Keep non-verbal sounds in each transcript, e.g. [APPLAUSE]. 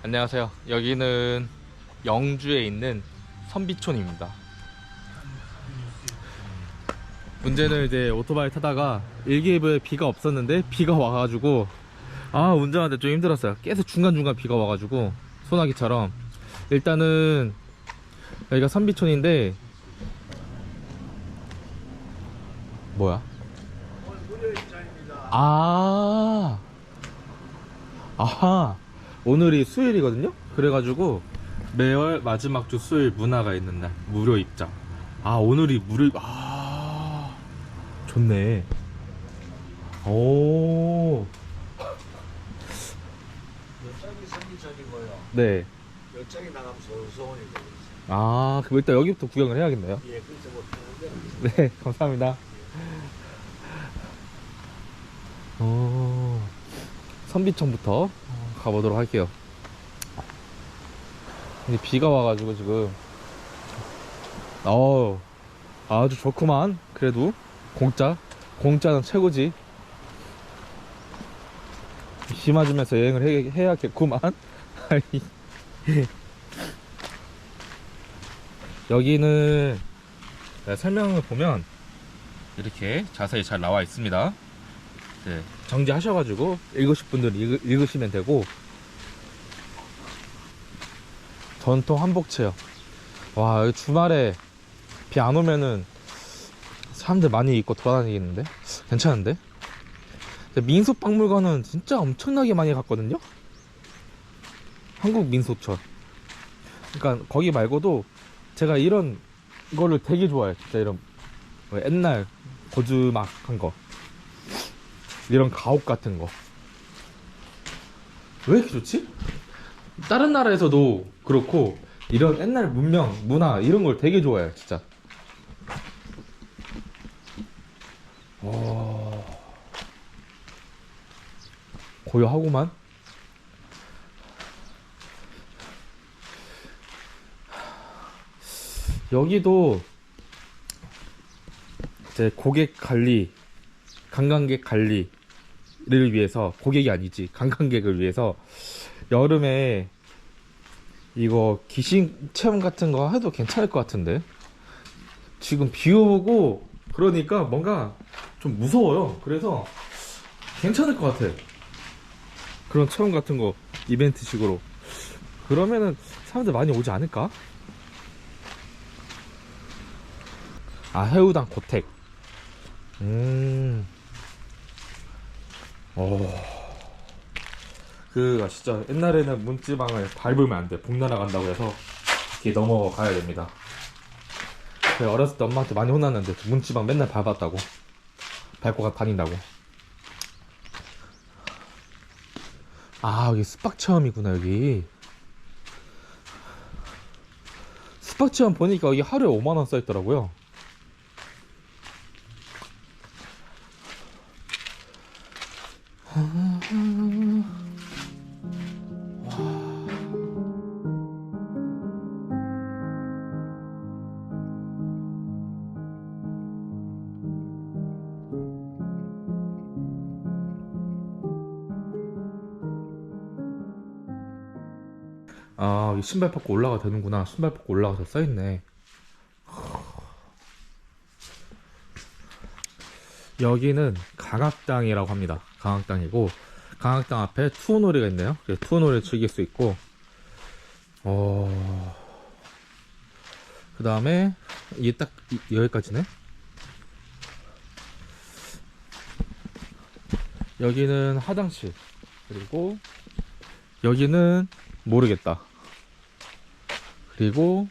안녕하세요. 여기는 영주에 있는 선비촌입니다. 문제는 이제 오토바이 타다가 일기예보에 비가 없었는데 비가 와가지고 아 운전하는데 좀 힘들었어요. 계속 중간중간 비가 와가지고 소나기처럼 일단은 여기가 선비촌인데 뭐야? 아 아하 오늘이 수요일이거든요 그래가지고 매월 마지막 주 수요일 문화가 있는 날 무료 입장 아 오늘이 무료 아 좋네 오. 네. 열장이 나가면 소소원이 되고 아, 그럼 일단 여기부터 구경을 해야겠네요. 예, 그래서 뭐 하는데 네, [LAUGHS] 감사합니다. 어, 선비청부터 어, 가보도록 할게요. 근데 비가 와가지고 지금, 어 아주 좋구만. 그래도 공짜, 공짜는 최고지. 비 맞으면서 여행을 해, 해야겠구만. [LAUGHS] 여기는 네, 설명을 보면 이렇게 자세히 잘 나와 있습니다. 네, 정지하셔가지고 읽으실 분들은 읽, 읽으시면 되고 전통 한복 체험. 와 주말에 비 안 오면은 사람들 많이 입고 돌아다니겠는데 괜찮은데? 민속박물관은 진짜 엄청나게 많이 갔거든요. 한국 민속촌. 그러니까 거기 말고도 제가 이런 거를 되게 좋아해요. 진짜 이런 뭐 옛날 고즈막한 거. 이런 가옥 같은 거. 왜 이렇게 좋지? 다른 나라에서도 그렇고 이런 옛날 문명, 문화 이런 걸 되게 좋아해요. 진짜. 와. 고요하구만. 여기도 이제 고객 관리, 관광객 관리 를 위해서 고객이 아니지 관광객을 위해서 여름에 이거 귀신 체험 같은 거 해도 괜찮을 것 같은데 지금 비 오고 그러니까 뭔가 좀 무서워요. 그래서 괜찮을 것 같아. 그런 체험 같은 거 이벤트 식으로 그러면은 사람들 많이 오지 않을까? 아 해우당 고택 음 오. 그 진짜 옛날에는 문지방을 밟으면 안 돼. 복나라 간다고 해서 이렇게 넘어가야 됩니다. 제가 어렸을 때 엄마한테 많이 혼났는데 문지방 맨날 밟았다고. 밟고 가 다닌다고. 아 여기 스팍 체험이구나 여기. 스팍 체험 보니까 여기 하루에 5만원 써있더라고요 아, 신발 벗고 올라가 되는구나. 신발 벗고 올라가서 써있네. 여기는 강학당이라고 합니다. 강학당이고, 강학당 앞에 투어놀이가 있네요. 투어놀이를 즐길 수 있고, 어, 그 다음에, 이게 딱, 이- 여기까지네? 여기는 화장실. 그리고, 여기는 모르겠다. 그리고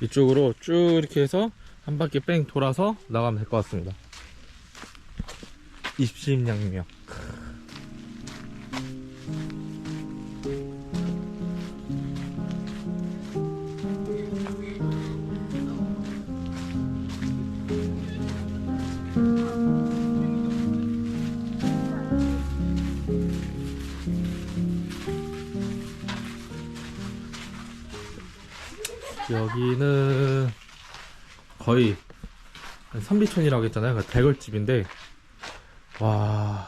이쪽으로 쭉 이렇게 해서 한 바퀴 뺑 돌아서 나가면 될 것 같습니다. 입심양명. 여기는 거의 선비촌이라고 했잖아요. 그 대걸집인데 와요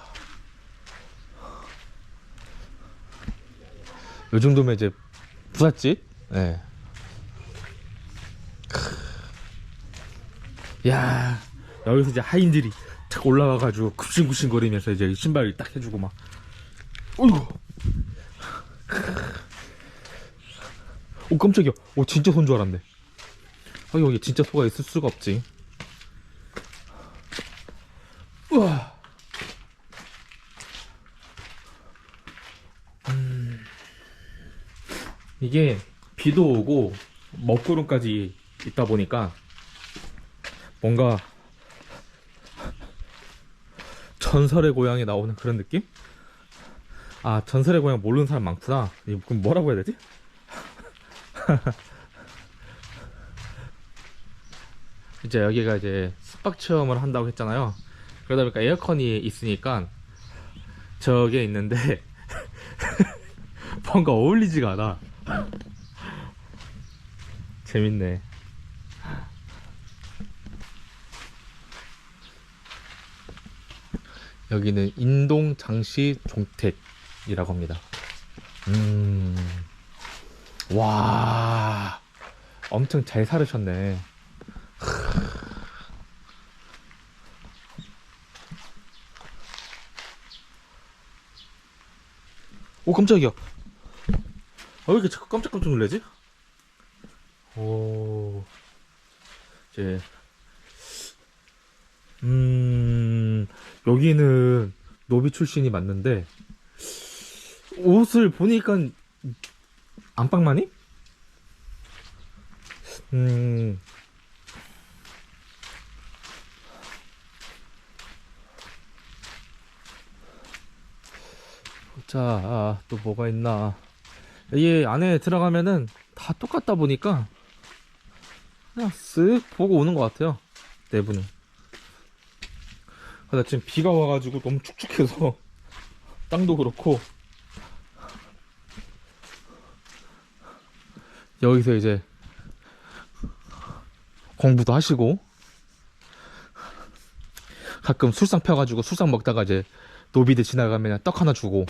정도면 이제 부잣집. 예. 크. 야 여기서 이제 하인들이 탁 올라와가지고 굽신굽신 거리면서 이제 신발 딱 해주고 막. 어이구. 오 깜짝이야. 오 진짜 손 줄 알았네. 아 여기 진짜 소가 있을 수가 없지. 우와. 음. 이게 비도 오고 먹구름까지 있다 보니까 뭔가 전설의 고향에 나오는 그런 느낌? 아 전설의 고향 모르는 사람 많구나. 그럼 뭐라고 해야 되지? [LAUGHS] 이제 여기가 이제 숙박 체험을 한다고 했잖아요. 그러다 보니까 에어컨이 있으니까 저게 있는데 [LAUGHS] 뭔가 어울리지가 않아. [LAUGHS] 재밌네. 여기는 인동 장시 종택이라고 합니다. 음, 와, 엄청 잘 살으셨네. 오 깜짝이야. 아, 왜 이렇게 자꾸 깜짝깜짝 놀라지? 오, 이제 음 여기는 노비 출신이 맞는데 옷을 보니까 안방마니? 음 자, 아, 또 뭐가 있나. 이 안에 들어가면은 다 똑같다 보니까 그냥 쓱 보고 오는 것 같아요. 내부는. 아, 나 지금 비가 와가지고 너무 축축해서 [LAUGHS] 땅도 그렇고 여기서 이제 공부도 하시고 가끔 술상 펴가지고 술상 먹다가 이제 노비들 지나가면 떡 하나 주고.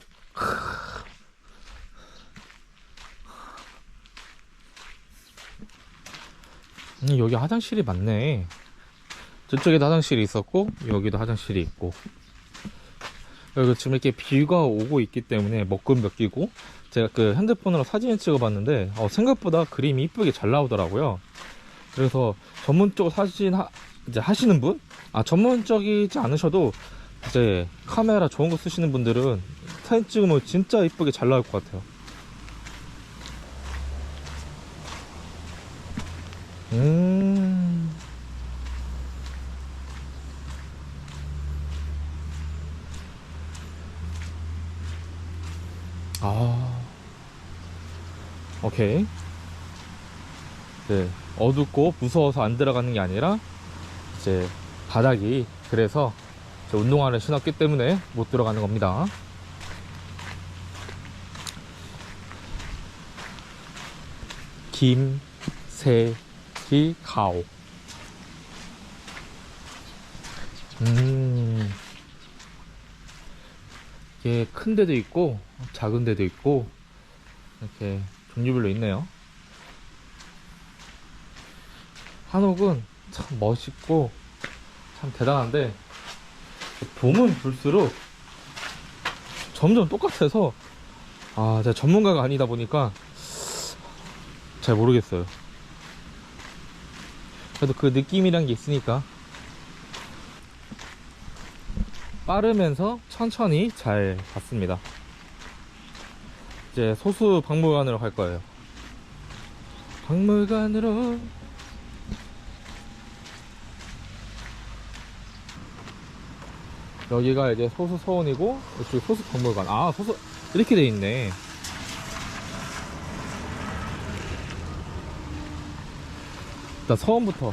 음, 여기 화장실이 많네. 저쪽에도 화장실이 있었고 여기도 화장실이 있고. 여기 지금 이렇게 비가 오고 있기 때문에 먹금 몇 끼고 제가 그 핸드폰으로 사진을 찍어봤는데 어, 생각보다 그림이 이쁘게 잘 나오더라고요. 그래서 전문적으로 사진 하, 이제 하시는 분, 아 전문적이지 않으셔도 이제 카메라 좋은 거 쓰시는 분들은 사진 찍으면 진짜 이쁘게 잘 나올 것 같아요. 음. 아. 오케이. 네. 어둡고 무서워서 안 들어가는 게 아니라 이제 바닥이 그래서 제 운동화를 신었기 때문에 못 들어가는 겁니다. 김세희 가오. 음. 이게 큰 데도 있고 작은 데도 있고 이렇게 종류별로 있네요. 한옥은 참 멋있고 참 대단한데 보면 볼수록 점점 똑같아서 아 제가 전문가가 아니다 보니까 잘 모르겠어요. 그래도 그 느낌이란 게 있으니까 빠르면서 천천히 잘 봤습니다. 이제 소수 박물관으로 갈 거예요. 박물관으로 여기가 이제 소수 서원이고 이쪽 소수 박물관. 아 소수 이렇게 돼 있네. 일단 서원부터.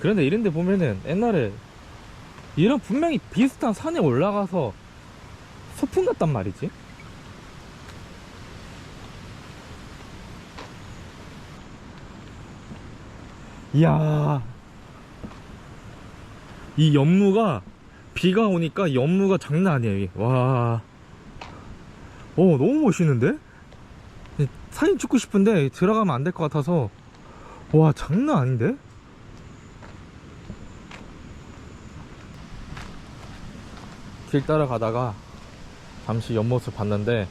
그런데 이런데 보면은 옛날에 이런 분명히 비슷한 산에 올라가서 소풍 갔단 말이지. 이야, 이 연무가 비가 오니까 연무가 장난 아니에요 이게 와 오, 너무 멋있는데? 사진 찍고 싶은데 들어가면 안 될 것 같아서 와 장난 아닌데? 길 따라가다가 잠시 연못을 봤는데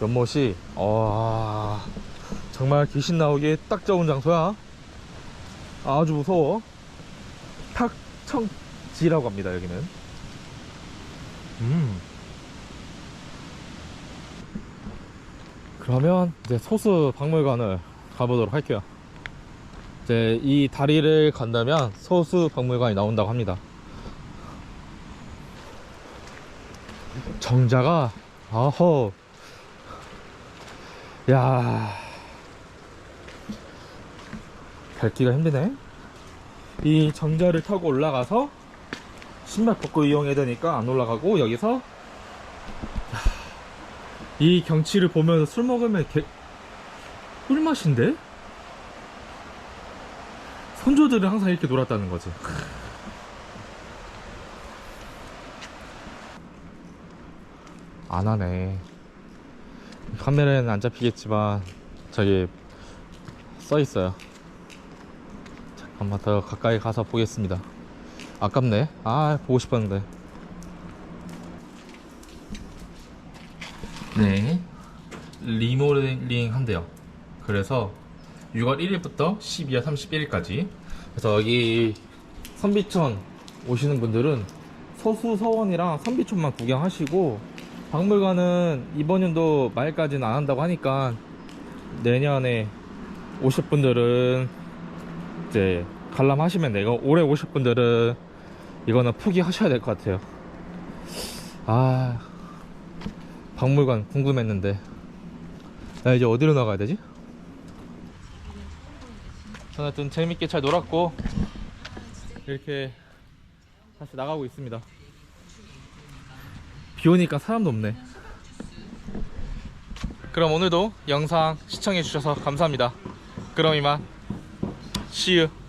연못이 와 정말 귀신 나오기에 딱 좋은 장소야. 아주 무서워. 탁청지라고 합니다 여기는. 음. 그러면 이제 소수 박물관을 가보도록 할게요. 이제 이 다리를 간다면 소수 박물관이 나온다고 합니다 정자가 아허. 야. 밟기가 힘드네. 이 정자를 타고 올라가서 신발 벗고 이용해야 되니까 안 올라가고 여기서. 야, 이 경치를 보면서 술 먹으면 개 꿀맛인데? 선조들은 항상 이렇게 놀았다는 거지 안 하네. 카메라에는 안 잡히겠지만 저기 써 있어요. 잠깐만 더 가까이 가서 보겠습니다. 아깝네. 아 보고 싶었는데. 네. 리모델링 한대요. 그래서 6월 1일부터 12월 31일까지. 그래서 여기 선비촌 오시는 분들은 서수서원이랑 선비촌만 구경하시고 박물관은 이번 연도 말까지는 안 한다고 하니까 내년에 오실 분들은 이제 관람하시면 되고 올해 오실 분들은 이거는 포기하셔야 될 것 같아요. 아 박물관 궁금했는데 나 이제 어디로 나가야 되지? 저는 하여튼 재밌게 잘 놀았고 이렇게 다시 나가고 있습니다. 비 오니까 사람도 없네. 그럼 오늘도 영상 시청해주셔서 감사합니다. 그럼 이만. See you.